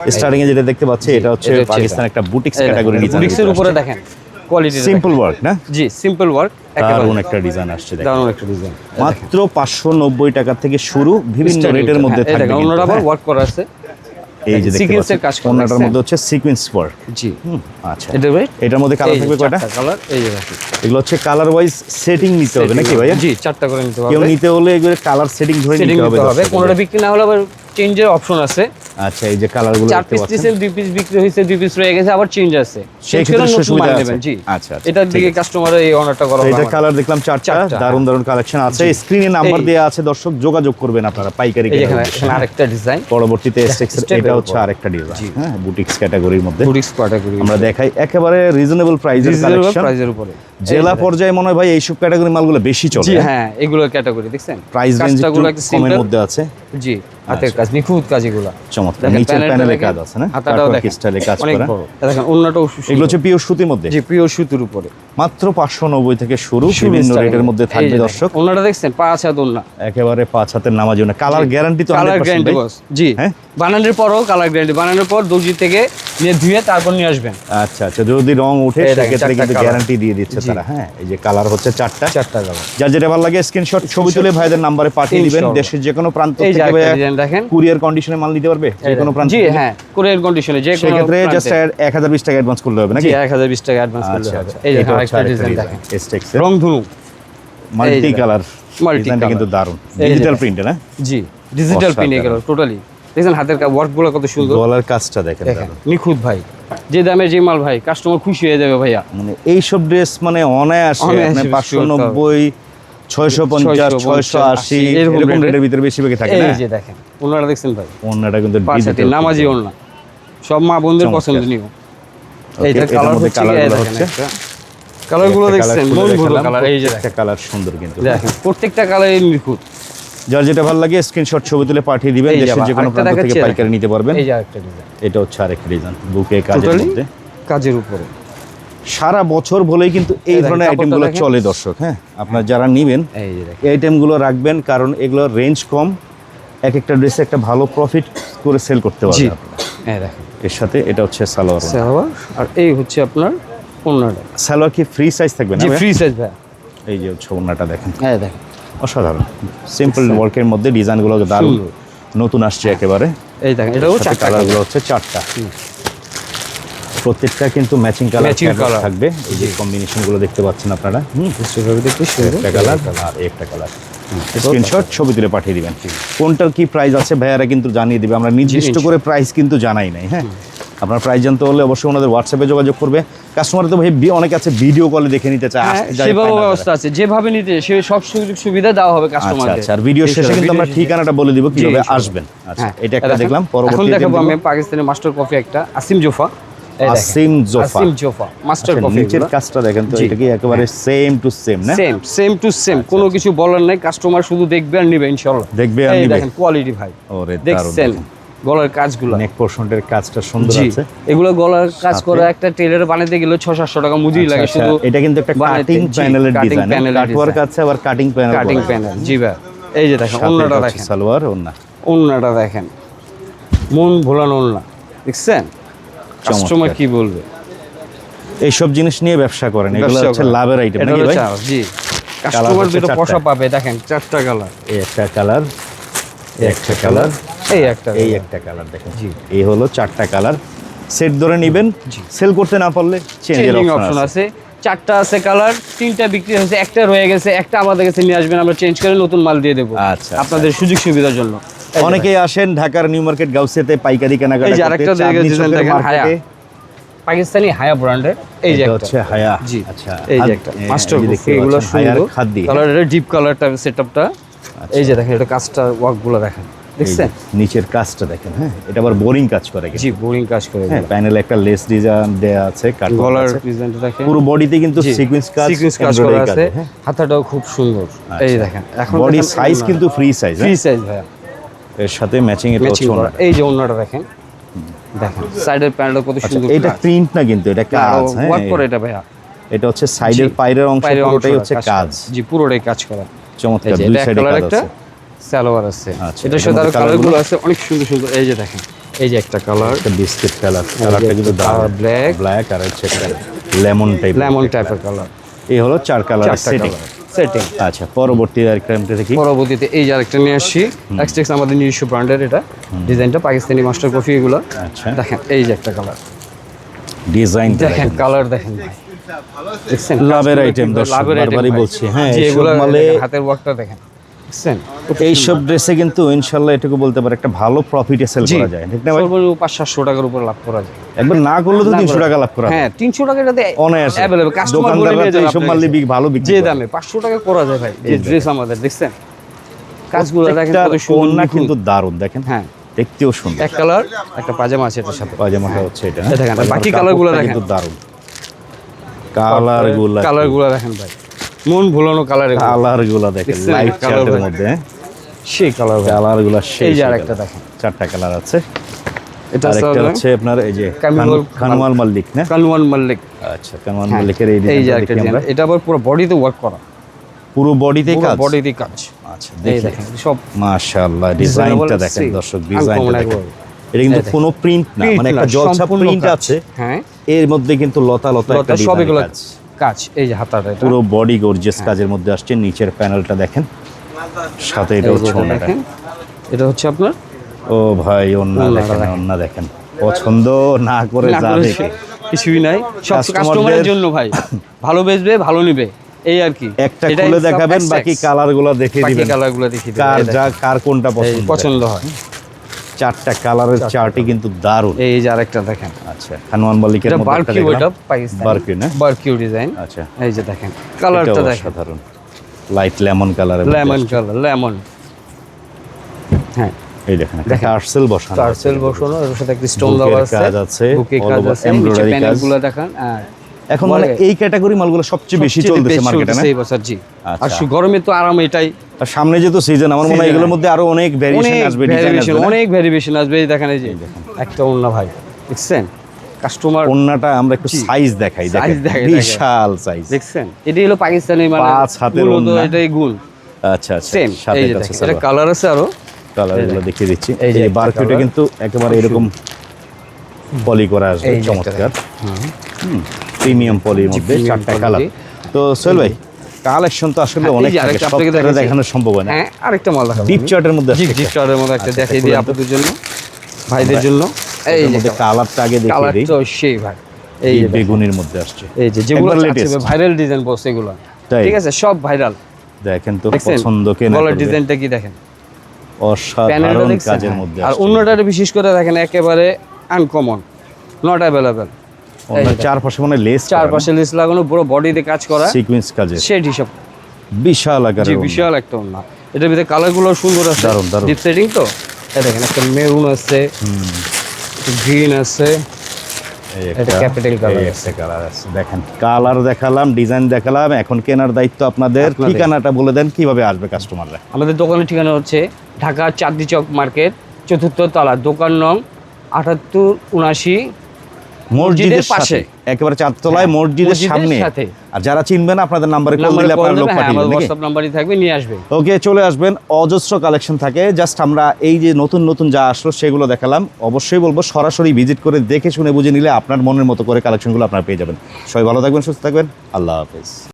Starting এ যেটা দেখতে পাচ্ছি এটা হচ্ছে পাকিস্তান একটা বুটিক্স ক্যাটাগরি ডিজাইন বুটিক্সের উপরে দেখেন কোয়ালিটি সিম্পল ওয়ার্ক না? জি সিম্পল ওয়ার্ক দারুণ একটা ডিজাইন আসছে দেখেন। দারুণ একটা ডিজাইন মাত্র পাঁচশো নব্বই টাকা থেকে শুরু বিভিন্ন রেটের মধ্যে হ্যাঁ, এই থাকবে দেখেন কিন্তু, আবার হ্যাঁ। ওয়ার্ক করা আছে। এই যে দেখতে সিকোয়েন্সের পাচ্ছেন কাজ করা আছে। মধ্যে হচ্ছে সিকোয়েন্স ওয়ার্ক জি। আচ্ছা। এটা ভাই? এটার মধ্যে কালার থাকবে কয়টা? কালার এই যে দেখেন। এগুলো হচ্ছে কালার ওয়াইজ সেটিং নিতে হবে নাকি ভাইয়া? জি চারটা করে নিতে হবে। কেউ নিতে হলে এগুলো কালার সেটিং ধরে নিতে হবে। কোনোটা বিক্রি না হলে আবার চেঞ্জের অপশন আছে। আচ্ছা এই যে চার পিস দুই পিস বিক্রি হয়েছে দুই পিস রয়ে গেছে আবার চেঞ্জ আছে। সেই ক্ষেত্রে সুবিধা আছে। জি। আচ্ছা, আচ্ছা, এটার দিকে কাস্টমারের এই অনারটা করা এটা কালার দেখলাম চারটা। দারুণ দারুণ কালেকশন আছে। স্ক্রিনে নাম্বার দেওয়া আছে দর্শক যোগাযোগ করবেন আপনারা পাইকারি এখানে আরেকটা ডিজাইন পরবর্তীতে এটা হচ্ছে আরেকটা ডিজাইন হ্যাঁ বুটিক্স ক্যাটাগরির মধ্যে। বুটিক্স ক্যাটাগরি আমরা দেখাই একেবারে রিজনেবল প্রাইসের কালেকশন প্রাইজের উপরে। জেলা পর্যায়ে মনে হয় ভাই এইসব ক্যাটাগরি মালগুলো বেশি চলে। জি হ্যাঁ এগুলো ক্যাটাগরি দেখছেন? প্রাইস রেঞ্জ একটু কমের মধ্যে আছে। জি। হাতের কাজ নিখুঁত কাজ এগুলো। চমৎকার। নিচের প্যানেলে কাজ আছে না? হাতাটাও দেখেন, স্টাইলে কাজ করা। দেখেন অন্যটাও এগুলো হচ্ছে পিওর সুতির মধ্যে? জি পিওর সুতির উপরে। মাত্র পাঁচশো নব্বই থেকে শুরু বিভিন্ন রেটের মধ্যে থাকবে দর্শক। অন্যটা দেখছেন পাঁচ হাত একেবারে পাঁচ হাতের নামাজি না কালার গ্যারান্টি তো কালার 100% গ্যারান্টি জি হ্যাঁ? বানানোর পরও কালার গ্যারান্টি বানানোর পর দর্জি থেকে নিয়ে ধুয়ে তারপর নিয়ে আসবেন। আচ্ছা আচ্ছা যদি রং উঠে সেক্ষেত্রে কিন্তু গ্যারান্টি দিয়ে দিচ্ছে তারা হ্যাঁ? এই যে কালার হচ্ছে চারটা। চারটা কালার যার যেটা ভালো লাগে স্ক্রিনশট ছবি তুলে ভাইদের নাম্বারে পাঠিয়ে দিবেন। দেশের যে কোনো প্রান্ত থেকে দেখেন। কুরিয়ার কন্ডিশনে মাল নিতে পারবে যে কোনো প্রান্ত। জি? হ্যাঁ কোরিয়ার কন্ডিশনে যে কোনো সেক্ষেত্রে জাস্ট এক হাজার বিশ টাকা অ্যাডভান্স করলে হবে নাকি? এক হাজার বিশ টাকা অ্যাডভান্স করলে আচ্ছা হবে। আচ্ছা। এই যে আরেকটা ডিজাইন দেখেন। এসটেক্স রং ধনু। Multi colour colour। কিন্তু দারুণ। ডিজিটাল প্রিন্ট না? জি ডিজিটাল অসাধারণ। টোটালি দেখছেন হাতের ওয়ার্কগুলো কত সুন্দর। গলার কাজটা দেখেন দেখেন নিখুঁত ভাই। যে দামে যে মাল ভাই কাস্টমার খুশি হয়ে যাবে ভাইয়া। মানে এইসব ড্রেস মানে অনায়াসে আপনি পাঁচশো। নব্বই ছয়শো পঞ্চাশ 650, ছয়শো আশি এরকম রেটের ভিতরে বেশিরভাগই থাকে এই যে দেখেন ওনারা দেখছেন ভাই। অন্যটা কিন্তু নামাজি। ওনা সব মা বোনদের চমৎকার। পছন্দনীয় এইটা কালার হচ্ছে এই দেখেন? একটা। কালারগুলো একটা দেখছেন কালার এই যে দেখেন। কালার সুন্দর কিন্তু। দেখেন প্রত্যেকটা কালারই নিখুঁত। যার যেটা ভালো লাগে স্ক্রিনশট ছবি তুলে পাঠিয়ে দিবেন দেশের যে কোনো প্রান্ত থেকে পাইকারি নিতে পারবেন। এই যে আরেকটা ডিজাইন এটা হচ্ছে আরেকটা ডিজাইন বুকে কাজের মধ্যে। কাজের উপরে। সারা বছর বলেই কিন্তু এই ধরনের আইটেমগুলো চলে দর্শক হ্যাঁ? আপনারা যারা নিবেন এই আইটেমগুলো রাখবেন কারণ এগুলো রেঞ্জ কম এক একটা ড্রেসে একটা ভালো প্রফিট করে সেল করতে পারবেন। এই দেখেন। এর সাথে এটা হচ্ছে সালোয়ার সালোয়ার আর এই হচ্ছে আপনার ওন্নাটা সালোয়ার কি ফ্রি সাইজ থাকবে না ফ্রি সাইজ ভাই এই যে হচ্ছে ওড়নাটা দেখেন। এই দেখেন। অসাধারণ। সিম্পল ওয়ার্কের মধ্যে ডিজাইনগুলো দারুণ নতুন আসছে একেবারে। এই দেখেন এটাও চারটা কালারগুলো হচ্ছে চারটা। প্রত্যেকটা কিন্তু ম্যাচিং কালার থাকবে এই যে কম্বিনেশনগুলো দেখতে পাচ্ছেন আপনারা। হুম? দেখতে একটা কালার আর একটা কালার স্ক্রিনশট ছবি তুলে পাঠিয়ে দিবেন। কোনটার কি প্রাইস আছে ভাইয়ারা কিন্তু জানিয়ে দিবে। আমরা নির্দিষ্ট করে প্রাইস কিন্তু জানাই নাই হ্যাঁ? আপনার প্রাইস জানতে হলে অবশ্যই ওনাদের হোয়াটসঅ্যাপে যোগাযোগ করবে। কাস্টমার তো ভাই অনেক আছে ভিডিও কলে দেখে নিতে চায় হ্যাঁ, সেভাবে ব্যবস্থা আছে যেভাবে নিতে সে সব সুযোগ সুবিধা দেওয়া হবে আচ্ছা কাস্টমারকে আচ্ছা আর ভিডিও শেষে কিন্তু আমরা ঠিকানাটা বলে দিব কীভাবে আসবেন। আচ্ছা হ্যাঁ এটা একটা। দেখলাম এখন পরবর্তী দেখাবো আমি পাকিস্তানি মাস্টার কফি একটা আসিম জোফা। আসিম জোফা আসিম জোফা মাস্টার আচ্ছা, কফি নিচের কাজটা দেখেন তো এটা কি একেবারে সেম টু সেম না? সেম সেম টু সেম কোনো কিছু বলার নাই কাস্টমার শুধু দেখবে আর নিবে ইনশাআল্লাহ। দেখবে আর নিবে। দেখেন কোয়ালিটি ভাই। ওরে দেখছেন? গলার কাজগুলো। নেক পোর্শনটার কাজটা সুন্দর আছে। এগুলো গলার কাজ করে একটা টেলার বানাতে গেলে ছ সাতশো টাকা মজুরি আচ্ছা, লাগে আচ্ছা, শুধু এটা কিন্তু একটা কাটিং প্যানেলের ডিজাইন কাটওয়ার্ক আছে আবার কাটিং প্যানেল কাটিং প্যানেল জি ভাই। এই যে দেখেন হচ্ছে দেখেন। সালোয়ার ওন্না। অন্যটা দেখেন। মন ভোলানো ওন্না দেখছেন? কাস্টমার কি বলবে? এইসব জিনিস নিয়ে ব্যবসা করেন এগুলো হচ্ছে লাভের আইটেম নাকি ভাই? জি। কাস্টমার দুটো পয়সা পাবে দেখেন চারটা কালার এই একটা কালার এই একটা কালার এই একটা এই একটা কালার দেখেন। এই হলো চারটা কালার সেট ধরে নেবেন। সেল করতে না পারলে চেঞ্জের অপশন আছে। চারটা আছে কালার তিনটা বিক্রি হয়েছে একটা রয়ে গেছে একটা আমাদের কাছে নিয়ে আসবেন আমরা চেঞ্জ করে নতুন মাল দিয়ে দেবো আচ্ছা, আপনাদের সুযোগ সুবিধার জন্য। অনেকেই আসেন ঢাকার নিউ মার্কেট গাউসিয়াতে পাইকারি কেনাকাটা করতে। হায়া। পাকিস্তানি হায়া ব্র্যান্ডের এই যে হচ্ছে হায়া। জি আচ্ছা এই যে একটা। মাস্টার এই যে দেখতে এগুলো সুন্দর। কালারের ডিপ কালারটা সেটআপটা এই যে দেখেন এটা কাজটা ওয়ার্কগুলো দেখেন। দেখছেন? নিচের কাজটা দেখেন হ্যাঁ? এটা আবার বোরিং কাজ করে। জি বোরিং কাজ করে হ্যাঁ প্যানেলে একটা লেস ডিজাইন দেয়া আছে কাট গলার ডিজাইনটা দেখেন। পুরো বডিতে কিন্তু সিকোয়েন্স কাজ সিকোয়েন্স কাজ করা আছে। হ্যাঁ? হাতাটাও খুব সুন্দর। এই দেখেন এখন বডি সাইজ কিন্তু ফ্রি সাইজ ফ্রি সাইজ ভাইয়া। এর সাথে ম্যাচিং এটা ম্যাচিং হচ্ছে এই যে অন্যটা দেখেন। দেখেন সাইডের প্যানেলটা কত আচ্ছা সুন্দর এটা প্রিন্ট না কিন্তু এটা কাজ হ্যাঁ? ওয়ার্ক করে এটা ভাইয়া। এটা হচ্ছে সাইডের পাইরের অংশ পুরোটাই হচ্ছে কাজ জি পুরোটাই কাজ করা। চমৎকার দুই সাইডে কাজ একটা আছে। সালোয়ার আছে। আচ্ছা, এটার সাথে আরও কালারগুলো আছে অনেক সুন্দর সুন্দর। এই যে দেখেন এই যে একটা কালার একটা বিস্কিট কালার কালারটা কিন্তু কালার ব্ল্যাক ব্ল্যাক আর হচ্ছে লেমন টাইপ লেমন টাইপের কালার এই হলো চার কালার সেটিং সেটিং আচ্ছা পরবর্তী আরেকটা দেখি। পরবর্তীতে এই যে আরেকটা নিয়ে আসছি এক্সটেক্স আমাদের নিজস্ব ব্র্যান্ডের এটা। ডিজাইনটা পাকিস্তানি মাস্টার কফি এগুলো। আচ্ছা। দেখেন এই যে একটা কালার ডিজাইন দেখেন কালার দেখেন ভাই। লাভের কিন্তু দর্শক, লাভের বারবারই বলছি, হ্যাঁ, এগুলো হাতের ওয়ার্কটা দেখেন। দেখছেন এইসব ড্রেসে কিন্তু ইনশাল্লাহ এটুকু বলতে পারে একটা ভালো প্রফিটে সেল করা যায় ঠিক না পাঁচ সাতশো টাকার উপর লাভ করা যায়। একবার না করলে তো না তিনশো টাকা লাভ করা হ্যাঁ তিনশো টাকা এটাতে অনায়াসে অ্যাভেলেবল কাস্টমার বলে দোকানদাররা নিয়ে তো এইসব মাল। দিয়ে ভালো বিক্রি যে দামে পাঁচশো টাকা করা যায় ভাই যে ড্রেস আমাদের দেখছেন? কাজগুলো দেখেন কত সুন্দর নিখুঁত। কিন্তু দারুণ দেখেন। হ্যাঁ। দেখতেও সুন্দর। এক কালার একটা পাজামা আছে এটার সাথে। পাজামাটা হচ্ছে এটা। দেখেন, বাকি কালারগুলো দেখেন। কিন্তু দারুণ। কালারগুলা দেখেন ভাই। মন ভুলানো কালার কালারগুলা দেখেন লাইট চার্টের মধ্যে। সেই কালার কালারগুলা সেই যে আরেকটা দেখেন। চারটা কালার আছে। এটা আরেকটা হচ্ছে আপনার এই যে খানওয়াল মাল্লিক না? কানওয়ান মাল্লিক। আচ্ছা কানওয়াল হ্যাঁ, মাল্লিকের এই এই যে আমরা। এটা আবার পুরো বডিতে ওয়ার্ক করা। পুরো বডিতে কাজ? বডিতে কাজ। আচ্ছা দেখেন সব মাশাআল্লাহ ডিজাইনটা দেখেন দর্শক ডিজাইনটা দেখেন। এটা কিন্তু। কোনো প্রিন্ট না মানে একটা জলছা সম্পূর্ণ প্রিন্ট আছে। হ্যাঁ। এর মধ্যে কিন্তু লতা লতা একটা সব এগুলো কাজ এই যে হাতাটা পুরো বডি গর্জিয়াস। কাজের মধ্যে আসছে নিচের প্যানেলটা দেখেন। সাথে এটা হচ্ছে দেখেন এটা হচ্ছে আপনার? ও ভাই ওড়নাটা দেখেন দেখেন। দেখেন। পছন্দ না করে না যা করে দেখে। কিছুই নাই। সব কাস্টমারের জন্য ভাই। ভালো বেচবে ভালো নিবে। এই আর কি। একটা খুলে দেখাবেন বাকি কালারগুলো দেখিয়ে দিবেন। কালারগুলো দেখিয়ে দিবেন। কার যা কার কোনটা পছন্দ পছন্দ হয়। চারটা কালারের চার্টই কিন্তু দারুণ। এই যে আরেকটা দেখেন। আচ্ছা মালিকের এটা মধ্যে বারকিউ এটা পাকিস্তান। বারকিউ না? বারকিউ ডিজাইন আচ্ছা। এই যে দেখেন কালারটা দেখেন। সাধারণ লাইট লেমন কালারের লেমন কালার লেমন হ্যাঁ। এই দেখেন একটা। টার্সেল বসানো। টার্সেল বসানো এর সাথে একটা স্টোন দেওয়া আছে। বুকে কাজ আছে। নিচে কাজ। দেখেন আর এখন মানে এই ক্যাটাগরি মালগুলো সবচেয়ে বেশি চলতেছে মার্কেটে না? এই বছর জি। আর আচ্ছা। গরমে তো আরাম এটাই। আর সামনে যেহেতু সিজন আমার মনে হয় এগুলোর মধ্যে আরও অনেক ভ্যারিয়েশন আসবে ডিজাইন আসবে অনেক ভ্যারিয়েশন আসবে। এই দেখেন এই যে একটা অন্য ভাই দেখছেন? কাস্টমার ওন্নাটা আমরা একটু সাইজ দেখাই দেখেন। বিশাল সাইজ দেখছেন? এটি হলো পাকিস্তানি মানে পাঁচ হাতের মূলত এটাই গুল আচ্ছা আচ্ছা সেম সাথে যে এটা কালার আছে আরও। কালারগুলো দেখিয়ে দিচ্ছি। এই যে যে বারকিউটা কিন্তু একেবারে এরকম পলি করা আসবে যে চমৎকার। প্রিমিয়াম পলির মধ্যে চারটা কালার। তো সোহেল ভাই কালেকশন তো আসলে হ্যাঁ, অনেক আপনাকে দেখানো সম্ভব হয় না। হ্যাঁ আরেকটা মাল দেখাবো। ডিপ চার্টের মধ্যে জি ডিপ চার্টের মধ্যে একটা আচ্ছা, দেখিয়ে দিই আপনাদের জন্য। ভাইদের জন্য। এই যে কালারটা আগে দেখিয়ে দিই। কালারটা সেই ভাই। এই বেগুনির মধ্যে আসছে। এই যে যেগুলো latest। ভাইরাল ডিজাইন বলছে এগুলো। ঠিক আছে সব ভাইরাল দেখেন তো পছন্দ কে না গলার ডিজাইনটা কি দেখেন? অসাধারণ কাজের। মধ্যে আর আসছে। অন্যটা বিশেষ করে দেখেন একেবারে আনকমন নট অ্যাভেলেবেল চারপাশে মানে লেস চারপাশে লিস্ট লাগানো পুরো বডিতে কাজ করা। সিকোয়েন্স কাজে সেট হিসাব। বিশাল জি বিশাল একটা এটার ভিতরে কালারগুলো সুন্দর আছে। দারুণ, দারুণ। ডিপ সেটিং তো? এই দেখেন একটা মেরুন আছে গ্রিন আছে। এটা। কালার আছে। দেখেন কালার দেখালাম ডিজাইন দেখালাম। এখন কেনার দায়িত্ব আপনাদের। আপনাদের। ঠিকানাটা বলে দেন কীভাবে আসবে কাস্টমাররা আমাদের দোকানের ঠিকানা হচ্ছে ঢাকা চাঁদনি চক মার্কেট চতুর্থ তলা দোকান নং আটাত্তর উনাশি মসজিদের পাশে। একেবারে চারতলায় হ্যাঁ, মসজিদের সামনে। আর যারা চিনবেন আপনাদের নাম্বারে কল দিলে আপনার লোক হ্যাঁ পাঠিয়ে হোয়াটসঅ্যাপ নাম্বারই থাকবে নিয়ে আসবেন। ওকে চলে আসবেন অজস্র কালেকশন থাকে। জাস্ট আমরা এই যে নতুন নতুন যা আসলো সেগুলো দেখালাম। অবশ্যই বলব সরাসরি ভিজিট করে দেখে শুনে বুঝে নিলে আপনার মনের মতো করে কালেকশনগুলো আপনারা পেয়ে যাবেন। সবাই ভালো থাকবেন সুস্থ থাকবেন। আল্লাহ হাফেজ।